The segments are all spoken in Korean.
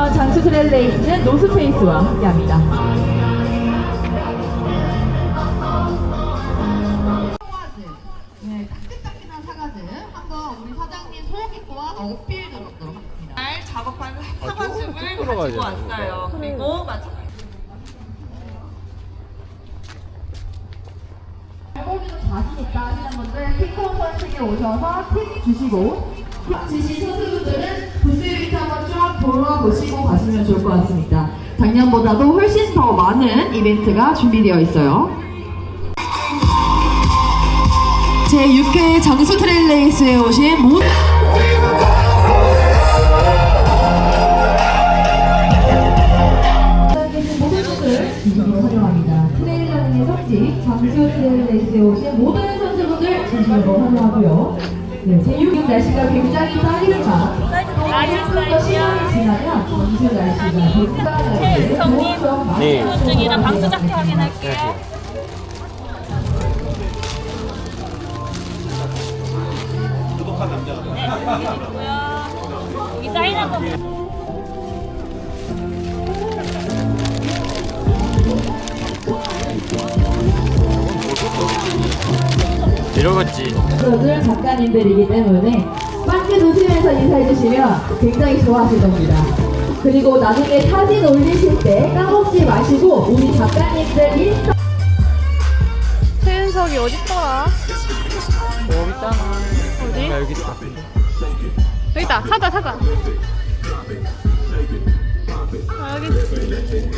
이번 장수 트레일 레이스는 노스페이스와 함께합니다. 네, 어필 하겠습니다. 작업한 사과즙을 되나, 왔어요. 그리고 마지막 알고기도 자신 있다 하시는 분들 킹콩 선식에 오셔서 팁 주시고 주신 선수분들은 부스위트 한번 쫙 돌아보시고 가시면 좋을 것 같습니다. 작년보다도 훨씬 더 많은 이벤트가 준비되어 있어요. 제6회 장수 트레일 레이스에 오신 모든 오신 모든 선수분들 진심으로 환영하고요. 네, 제6일 날씨가 굉장히 따뜻한 조금 시간이 지나면 전주 날씨가 백상 날씨에 조금 네. 많이 중이랑 방수 작태 확인할게요. 네, 여기고요. 여기 사인 한번 이러겠지. 선수들 작가님들이기 때문에 빨리 웃으면서 인사해 주시면 굉장히 좋아하실 겁니다. 그리고 나중에 사진 올리실 때 까먹지 마시고 우리 작가님들 인스타 최은석이 어딨더라? 여기 있잖아. 어디? 야, 여기 있다. 여기 있다. 사자, 사자. 아, 여기 있지.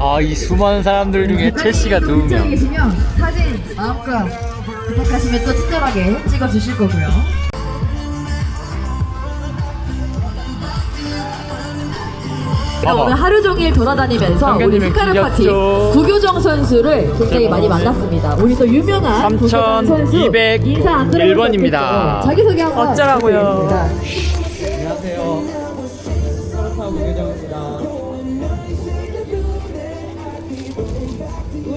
아, 이 수많은 사람들 중에 첼시가 두 문자에 명. 계시면 사진 마음껏 부탁하시면 또 친절하게 찍어 주실 거고요. 봐봐. 오늘 하루 종일 돌아다니면서 우리 스카르 파티 길었죠. 구교정 선수를 굉장히 많이 만났습니다. 우리 또 유명한 구교정 선수 3201 인사 안 번입니다. 자기 소개 한번 어쩌라고요. 부탁드리겠습니다. 안녕하세요. 스카르타 무계정입니다.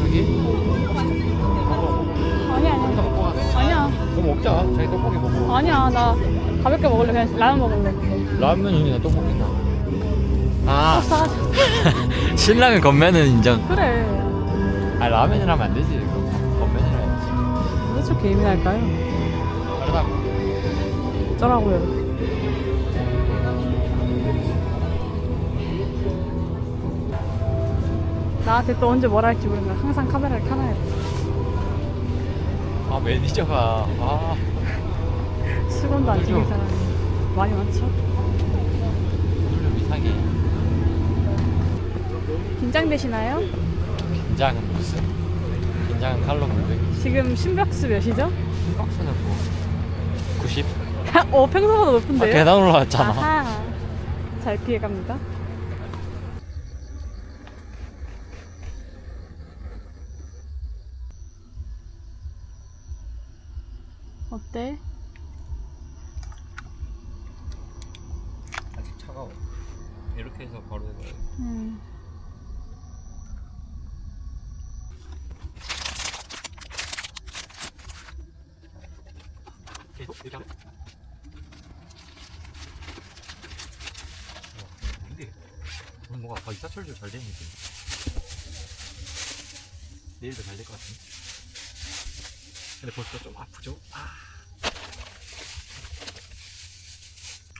저기? 아니, 아니. 먹고 가. 아니야. 그럼 먹자. 자기 떡볶이 먹어. 아니야. 나 가볍게 먹을래. 그냥 라면 먹을래. 라면이나 떡볶이나. 아 싸가지. 신라면 건면은 인정. 그래. 아 라면이라면 안 되지. 건면이라 해야지. 왜 저렇게 예민할까요? 다르다고. 어쩌라고요. 나한테 또 언제 뭘 할지 모르면 항상 카메라를 켜놔야 돼. 아 매니저가 아 수건도 안 그죠? 사람이 많이 많죠. 좀 이상해. 긴장되시나요? 긴장은 무슨? 긴장은 칼로 문제. 지금 심박수 몇이죠? 박스는 뭐 90? 어, 평소보다 아, 높은데요? 계단 올라왔잖아. 아하. 잘 피해갑니다. 바로 해봐요. 음. 이렇게. 와, 근데 오늘 뭔가 거의 사철도 잘 되는 느낌. 내일도 잘 될 것 같은데. 근데 벌써 좀 아프죠? 아.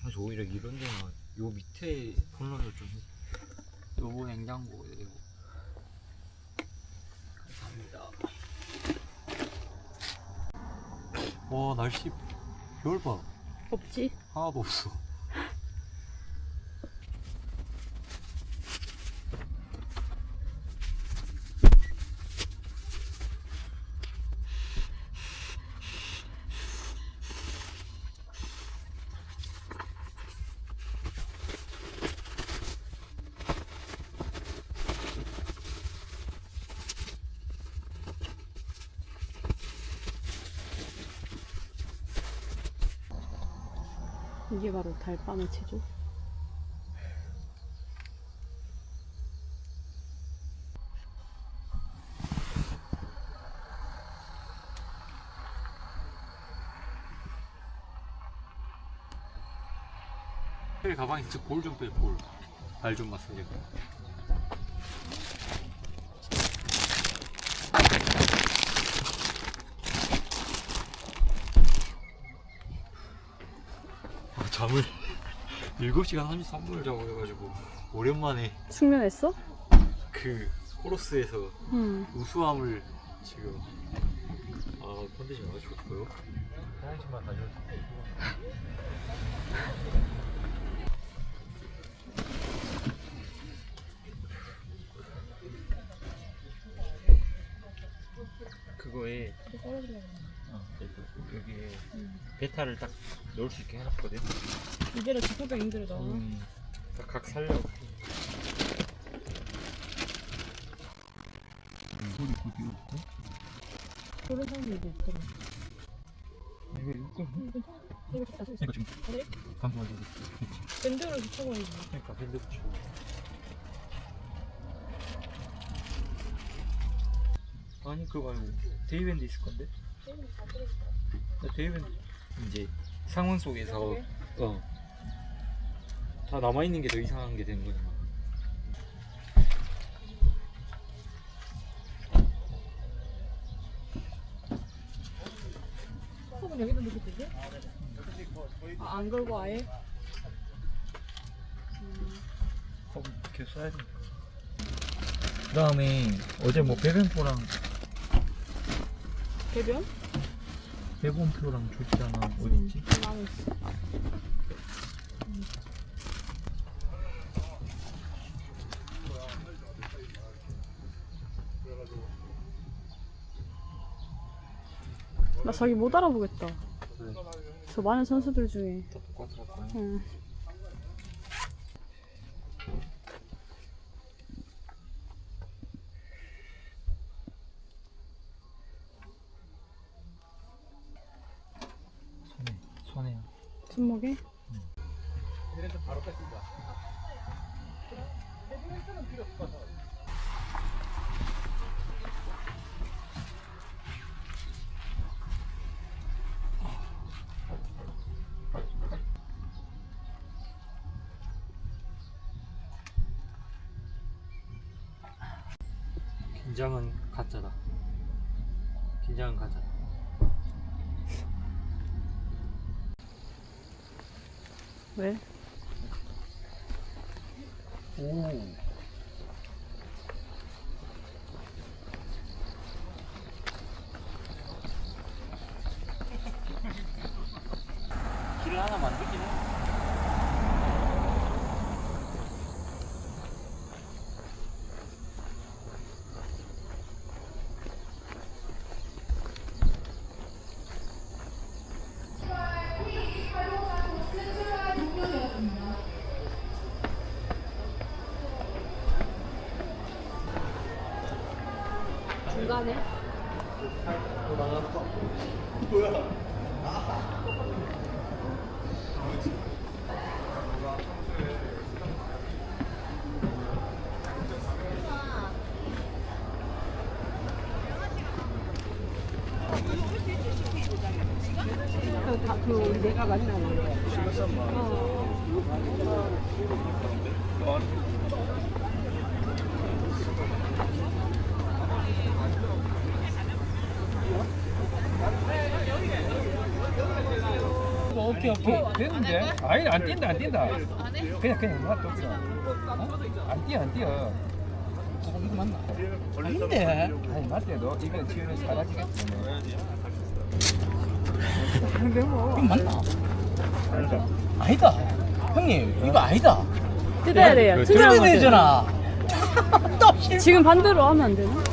그래서 오히려 이런 데는 요 밑에 볼러를 좀 요거 냉장고 요거. 감사합니다. 와 날씨 겨울 봐. 없지? 하나도 없어. 이게 바로 달밤의 체조. 헬 가방에 진짜 볼좀 빼, 볼. 발좀 마사지. 잠을 7시간 33분을 자고 해가지고 오랜만에 숙면했어? 그 코러스에서 응. 우수함을 지금 아 컨디션 아주 좋고요 화장실만 다녀도 그거에 어, 여 기- 여기에 베타를 딱 넣을 수 있게 해놨거든 이대로 지퍼병 힘들다. 음, 딱각 살려고 이거를 거기 없고 그런 사람도 이제 있더라. 이거 이거 이거 지금? 방금 어디 밴드로 붙여버리지. 그러니까 밴드 붙이고 아니 그거 말고 데이밴드 있을 건데 나 데이밴드 이제 상황 속에서 어 다 남아 있는 게 더 이상한 게 되는 거잖아 컵은 여기다 넣고 되지? 아, 안 걸고 아예? 어, 계속 써야 되니까 그 다음에 어제 뭐 배변표랑 배변? 배변표랑 줬잖아 어딨지? 나는 있어. 나 자기 못 알아보겠다. 그래 저 많은 선수들 중에. 다 똑같더라 응. 긴장은 가짜다. 긴장은 가짜 왜? 오 하나 만들긴 해 중간에? 그 우리 내가 만나는 거. 오케이 오케이 됐는데 아니 안 뛴다 안 뛴다 그냥 그냥 놔둬 그냥 어? 안 뛰어 안 뛰어 어, 이거 맞나? 아닌데 아니 맞대 너 이거 지금 사라지겠지 뭐. 이거 맞나? 아니다. 형님 이거 아니다. 뜯어야 돼요. 뜯어야 되잖아. 또 지금 반대로 하면 안 되나?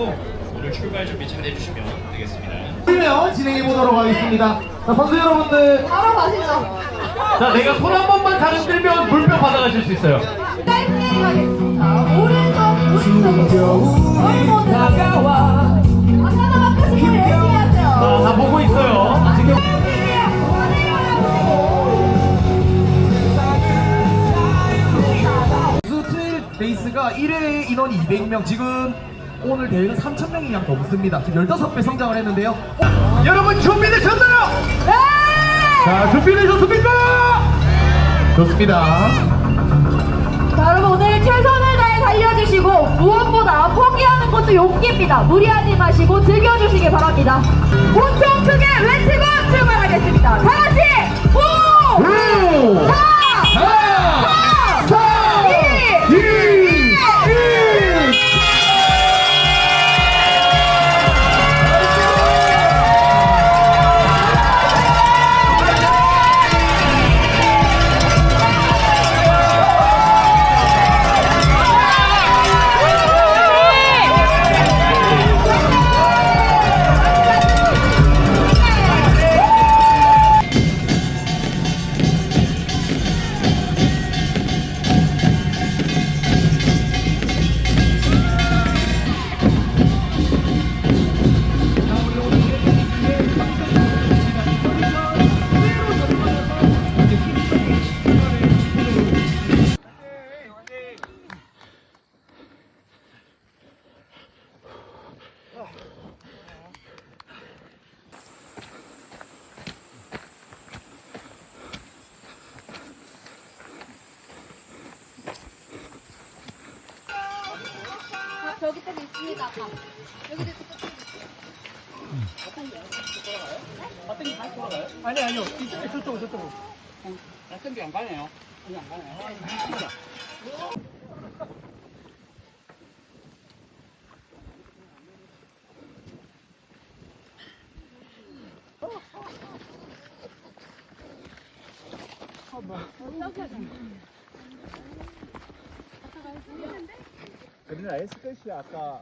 챙겨가지고 오늘 출발 준비 잘 해주시면 되겠습니다. 그러면 진행해 보도록 하겠습니다. 자, 선수 여러분들. 바로 가시죠. 자, 내가 손 한 번만 가르 들면 물병 받아가실 수 있어요. 짧게 가겠습니다. 오른손 오른손으로 얼모드 다가와. 아까도 바꾸신 거 열심히 자, 하세요. 다 보고 있어요. 지금. 스틸 레이스가 1회 인원이 200명, 지금 오늘 대회는 3,000명이 그냥 넘습니다. 지금 15배 성장을 했는데요. 어, 여러분 준비되셨나요? 네! 자, 준비되셨습니까? 좋습니다. 자, 여러분 오늘 최선을 다해 달려주시고 무엇보다 포기하는 것도 용기입니다. 무리하지 마시고 즐겨주시기 바랍니다. 엄청 크게 외치고 출발하겠습니다. 다 같이 5, 5, 4, 4, 아니 아니요. 이쪽 저쪽 저쪽. 땡기 안 가네요. 그냥 안 가네요. 그 러나 에스페시 아까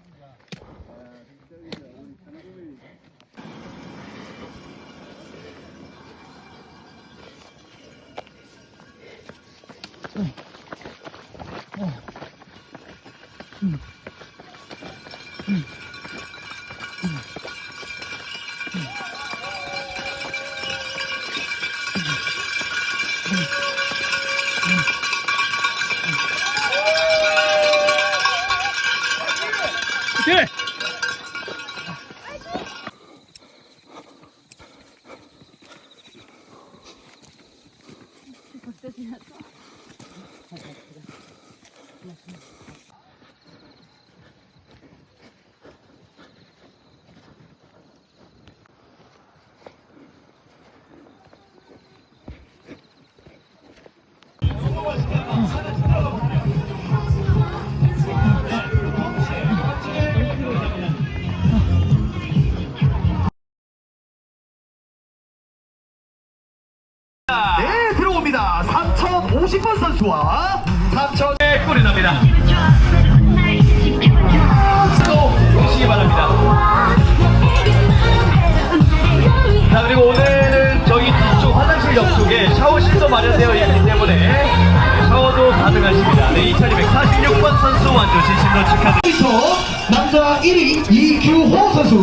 신권 선수와 3천의 골이 납니다. 또 보시기 바랍니다. 자 그리고 오늘은 저기 뒤쪽 화장실 옆쪽에 샤워실도 마련되어 있기 때문에 샤워도 가능하십니다. 네, 2246번 선수 완주 진심으로 축하드립니다. 남자 1위 이규호 선수,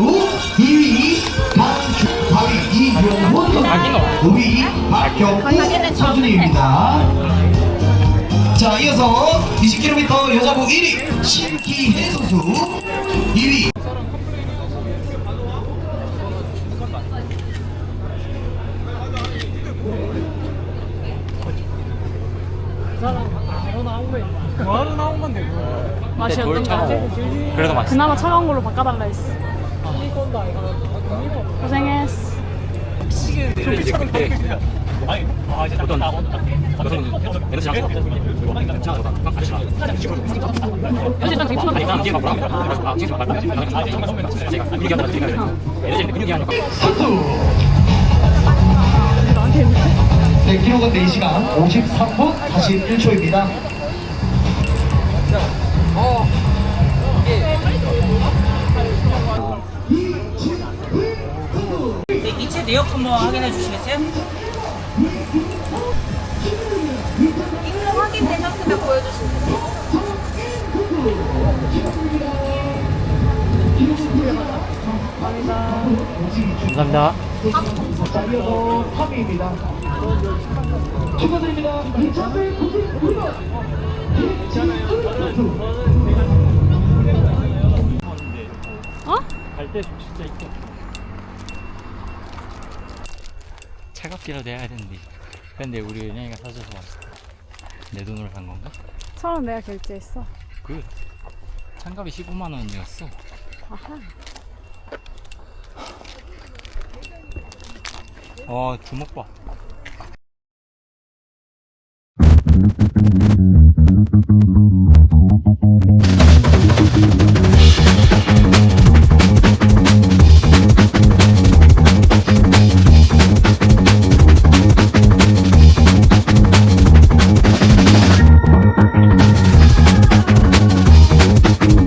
2위 2위 박경우 서준희입니다. 자 이어서 20km 여자부 1위 신기혜 선수 2위 뭐하러 나온 건데 그거 맛이 어떤가? 그래도 맛있어. 그나마 차가운 걸로 바꿔달라 했어. 고생해. 했어. 이제 그때 어떤 여성 에너지 장소 어쨌든 되게 추워. 아니 난 뒤에 가보라 아 뒤에 가봐 제가 근육이 하나 뒤에 가야 에너지 근육이 하나 선수 네, 기록은 4시간 53분 41초입니다 이 내역 한번 확인해 주시겠어요? 이거 확인되셨으면 보여주시면. 감사합니다 자 이어서 3위입니다 축하드립니다 2199번 어? 갈때 진짜 있고 차갑기라도 해야 되는데 근데 우리 은영이가 사줘서 왔어 내 돈으로 산 건가? 처음 내가 결제했어. 그 참갑이 15만 원이었어 아하. 어 주먹 봐